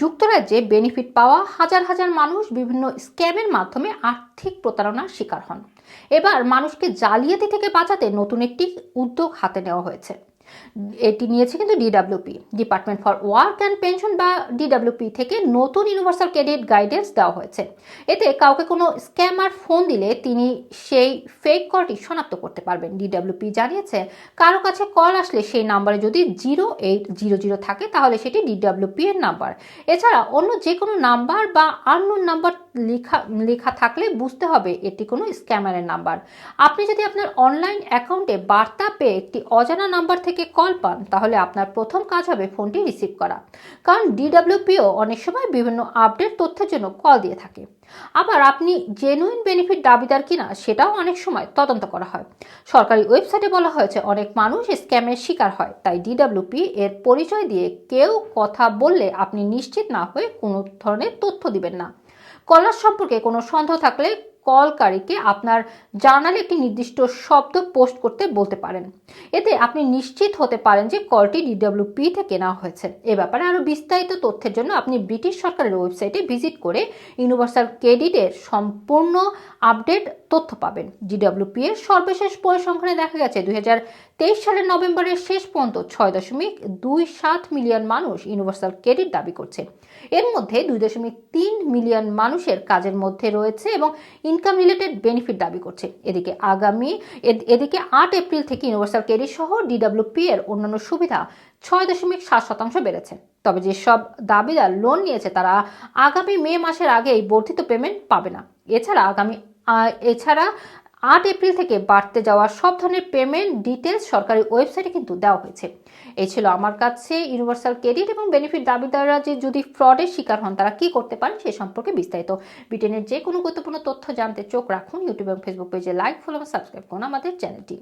যুক্তরাজ্যে বেনিফিট পাওয়া হাজার হাজার মানুষ বিভিন্ন স্ক্যামের মাধ্যমে আর্থিক প্রতারণার শিকার হন। এবার মানুষকে জালিয়াতি থেকে বাঁচাতে নতুন একটি উদ্যোগ হাতে নেওয়া হয়েছে। এটি নিয়েছে কিন্তু DWP department for work and pension বা ডিডাব্লিউপি থেকে নতুন ইউনিভার্সাল ক্রেডিট গাইডেন্স দেওয়া হয়েছে। এতে কাউকে কোনো স্ক্যামার ফোন দিলে তিনি সেই ফেক কলটি শনাক্ত করতে পারবেন। ডিডাব্লিউপি জানিয়েছে, কারও কাছে কল আসলে সেই নাম্বারে যদি জিরো এইট জিরো জিরো থাকে, তাহলে সেটি ডিডাব্লিউপি এর নাম্বার এছাড়া অন্য যে কোনো নাম্বার বা আননোন নাম্বার লেখা লেখা থাকলে বুঝতে হবে এটি কোনো স্ক্যামারের নাম্বার। আপনি যদি আপনার অনলাইন অ্যাকাউন্টে বার্তা পেয়ে একটি অজানা নাম্বার থেকে কল পান, তাহলে আপনার প্রথম কাজ হবে ফোনটি রিসিভ করা। কারণ ডিডাব্লিউপিও অনেক সময় বিভিন্ন আপডেট তথ্যের জন্য কল দিয়ে থাকে। আবার আপনি জেনুইন বেনিফিট দাবিদার কিনা সেটাও অনেক সময় তদন্ত করা হয়। সরকারি ওয়েবসাইটে বলা হয়েছে, অনেক মানুষ স্ক্যামের শিকার হয়, তাই ডিডাব্লিউপি এর পরিচয় দিয়ে কেউ কথা বললে আপনি নিশ্চিত না হয়ে কোনো ধরনের তথ্য দিবেন না। কলার সম্পর্কে কোনো সন্দেহ থাকলে কলকারীকে আপনার জার্নালে একটি নির্দিষ্ট শব্দ পোস্ট করতে বলতে পারেন। এতে আপনি নিশ্চিত হতে পারেন যে কলটি ডিডব্লিউপি থেকে নেওয়া হয়েছে। এ ব্যাপারে আরও বিস্তারিত তথ্যের জন্য আপনি ব্রিটিশ সরকারের ওয়েবসাইটে ভিজিট করে ইউনিভার্সাল ক্রেডিটের সম্পূর্ণ আপডেট তথ্য পাবেন। ডিডব্লিউপি এর সর্বশেষ পরিসংখ্যানে দেখা গেছে, দুই সালের নভেম্বরের শেষ পর্যন্ত ছয় দশমিক দুই সাত মিলিয়ন মানুষ ইউনিভার্সাল ক্রেডিট দাবি করছে। এর মধ্যে দুই দশমিক তিন মিলিয়ন মানুষের কাজের মধ্যে রয়েছে এবং ইনকাম রিলেটেড বেনিফিট দাবি করছে। এদিকে আগামী, এদ- এদিকে আট এপ্রিল থেকে ইউনিভার্সাল ক্রেডিট সহ ডিডব্লিউপি এর অন্যান্য সুবিধা ছয় দশমিক সাত শতাংশ বেড়েছে। তবে যেসব দাবিদার লোন নিয়েছে তারা আগামী মে মাসের আগেই বর্ধিত পেমেন্ট পাবে না। এছাড়া আগামী এছাড়া আট এপ্রিল থেকে বাড়তে যাওয়া সব ধরনের পেমেন্ট ডিটেলস সরকারি ওয়েবসাইটে কিন্তু দেওয়া হয়েছে। এই ছিল আমার কাছে ইউনিভার্সাল ক্রেডিট এবং বেনিফিট দাবিদাররা যে যদি ফ্রডের শিকার হন, তারা কি করতে পারেন সে সম্পর্কে বিস্তারিত। ব্রিটেনের যে কোনো গুরুত্বপূর্ণ তথ্য জানতে চোখ রাখুন ইউটিউব এবং ফেসবুক পেজে লাইক, ফলো এবং সাবস্ক্রাইব করুন আমাদের চ্যানেলটি।